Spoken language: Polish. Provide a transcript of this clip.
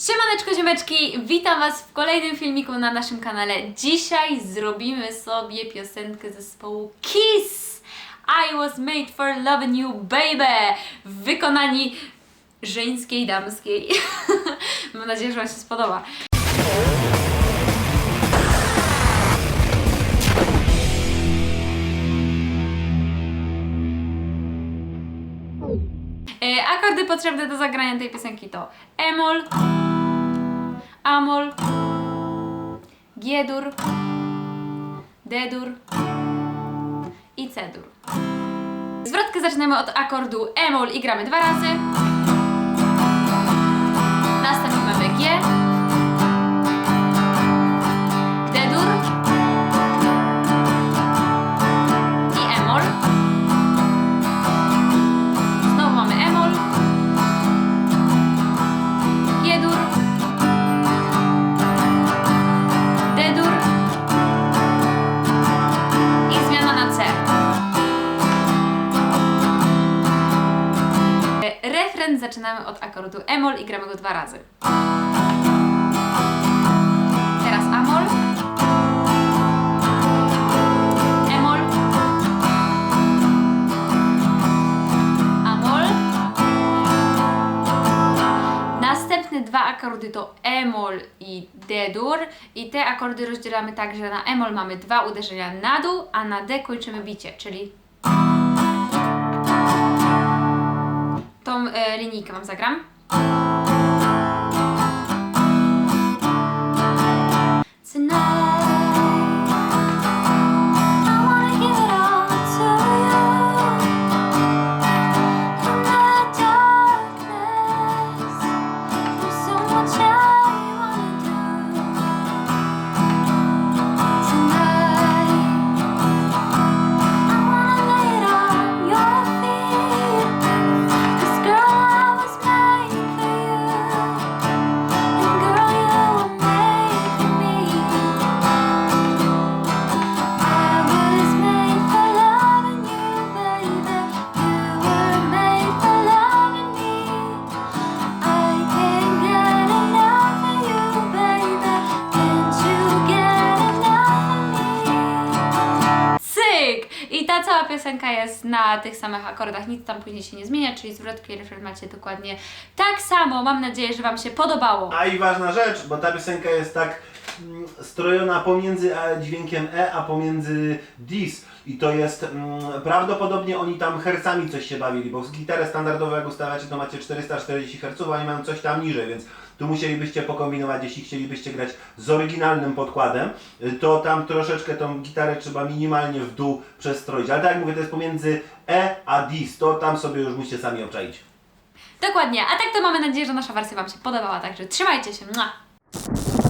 Siemaneczko ziomeczki, witam Was w kolejnym filmiku na naszym kanale. Dzisiaj zrobimy sobie piosenkę zespołu KISS I was made for loving you baby w wykonani żeńskiej, damskiej. Mam nadzieję, że Wam się spodoba. E, Akordy potrzebne do zagrania tej piosenki to E-moll, A-moll, G-dur, D-dur i C-dur. Zwrotkę zaczynamy od akordu E-moll i gramy dwa razy. Zaczynamy od akordu E-moll i gramy go dwa razy. Teraz A-moll, E-moll, A-moll. Następne dwa akordy to E-moll i D-dur i te akordy rozdzielamy tak, że na E-moll mamy dwa uderzenia na dół, a na D kończymy bicie, czyli tą e, linijkę Wam zagram. I ta cała piosenka jest na tych samych akordach, nic tam później się nie zmienia, czyli zwrotki i refren macie dokładnie tak samo. Mam nadzieję, że Wam się podobało. A i ważna rzecz, bo ta piosenka jest tak mm, strojona pomiędzy e, dźwiękiem E, a pomiędzy dis. I to jest mm, prawdopodobnie oni tam hercami coś się bawili, bo z gitarę standardową jak ustawiacie to macie 440 Hz, a oni mają coś tam niżej, więc tu musielibyście pokombinować, jeśli chcielibyście grać z oryginalnym podkładem, y, to tam troszeczkę tą gitarę trzeba minimalnie w dół przestroić. Ale tak jak mówię, to jest pomiędzy E a dis, to tam sobie już musicie sami obczaić. Dokładnie, a tak to mamy nadzieję, że nasza wersja Wam się podobała, także trzymajcie się. Mua.